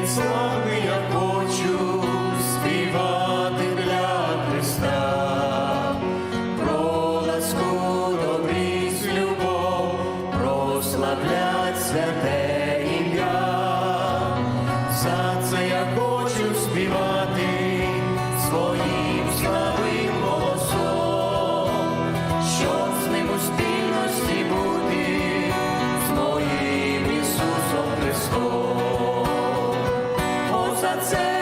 день я хочу співати для Христа, про добрість, любов, прославлять святе. sunset.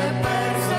step back.